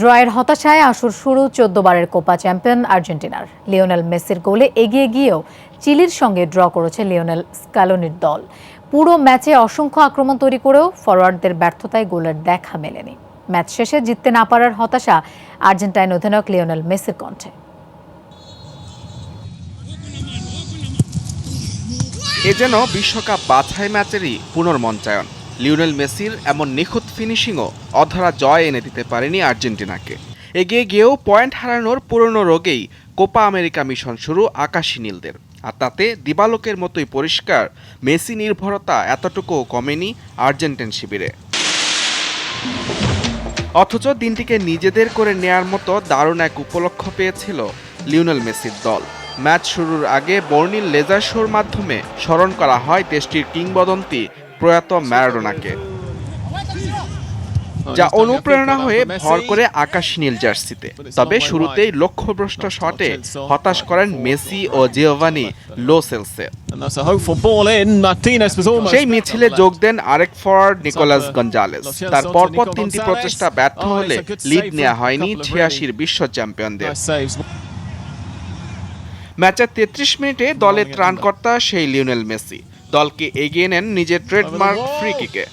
ড্রয়ের হতাশায় আসর শুরু চোদ্দ বারের কোপা চ্যাম্পিয়ন আর্জেন্টিনার। লিওনেল মেসির গোলে এগিয়ে গিয়েও চিলির সঙ্গে ড্র করেছে লিওনেল স্ক্যালোনির দল। পুরো ম্যাচে অসংখ্য আক্রমণ তৈরি করেও ফরোয়ার্ডদের ব্যর্থতায় গোলের দেখা মেলেনি। ম্যাচ শেষে জিততে না পারার হতাশা আর্জেন্টাইন অধিনায়ক লিওনেল মেসির কণ্ঠে। এ যেন বিশ্বকাপ বাছাই ম্যাচেরই পুনর্মঞ্চায়ন। লিওনেল মেসির এমন নিখুঁত ফিনিশিংও অধরা জয় এনে দিতে পারেনি আর্জেন্টিনাকে। এগিয়ে গিয়েও পয়েন্ট হারানোর পুরনো রোগেই কোপা আমেরিকা মিশন শুরু আকাশী নীলদের। আর তাতে দিবালোকের মতোই পরিষ্কার মেসি নির্ভরতা এতটুকুও কমেনি আর্জেন্টিন শিবিরে। অথচ দিনটিকে নিজেদের করে নেয়ার মতো দারুণ এক উপলক্ষ পেয়েছিল লিওনেল মেসির দল। ম্যাচ শুরুর আগে বর্ণিল লেজার শোর মাধ্যমে স্মরণ করা হয় দেশটির কিংবদন্তি প্রয়াত ম্যারাডোনাকে যা অনুপ্রেরণা হয়ে ভর করে আকাশ নীল জার্সিতে। তবে শুরুতেই লক্ষ্যভ্রষ্ট শটে হতাশ করেন মেসি ও জিওভানি লো সেলসে. সেই মিছিলে যোগ দেন আরেক ফরওয়ার্ড নিকোলাস গঞ্জালেস তার পরপর তিনটি প্রচেষ্টা ব্যর্থ হলে লিড নেওয়া হয়নি ছিয়াশির বিশ্ব চ্যাম্পিয়নদের। ম্যাচের তেত্রিশ মিনিটে দলের ত্রাণকর্তা সেই লিওনেল মেসি। দলকে এগিয়ে নেন নিজের ট্রেডমার্ক ফ্রি কিকে.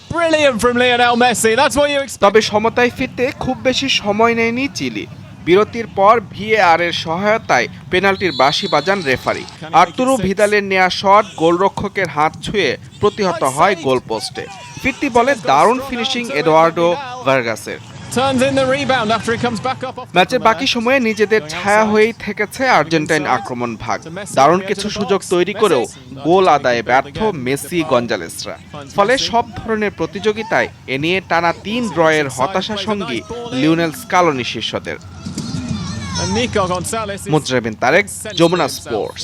তবে সমতায় ফিরতে খুব বেশি সময় নেয়নি চিলি। বিরতির পর ভিএআর এর সহায়তায় পেনাল্টির বাঁশি বাজান রেফারি। আর্তুরু ভিদালের নেয়া শট গোলরক্ষকের হাত ছুঁয়ে প্রতিহত হয় গোলপোস্টে। ফিরতি বলে দারুণ ফিনিশিং এডোয়ার্ডো ভার্গাসের। Turns in the rebound after he comes back up. off the ম্যাচের বাকি সময়ে নিজেদের ছায়া হয়েই থেকেছে আর্জেন্টাইন আক্রমণ ভাগ। দারুণ কিছু সুযোগ তৈরি করেও গোল আদায়ে ব্যর্থ মেসি গঞ্জালেসরা। ফলে সব ধরনের প্রতিযোগিতায় এ নিয়ে টানা তিন ড্রয়ের হতাশা সঙ্গী Lionel Scaloni is Mujrabin Tarek Jamuna sports.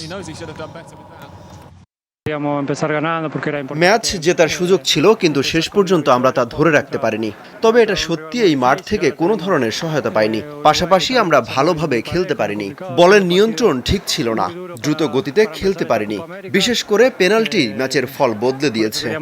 Match জেতার সুযোগ ছিল কিন্তু শেষ পর্যন্ত আমরা তা ধরে রাখতে পারিনি। তবে এটা সত্যি এই মাঠ থেকে কোনো ধরনের সহায়তা পাইনি। পাশাপাশি আমরা ভালোভাবে খেলতে পারিনি। বলের নিয়ন্ত্রণ ঠিক ছিল না। দ্রুত গতিতে খেলতে পারিনি। বিশেষ করে পেনাল্টি ম্যাচের ফল বদলে দিয়েছে।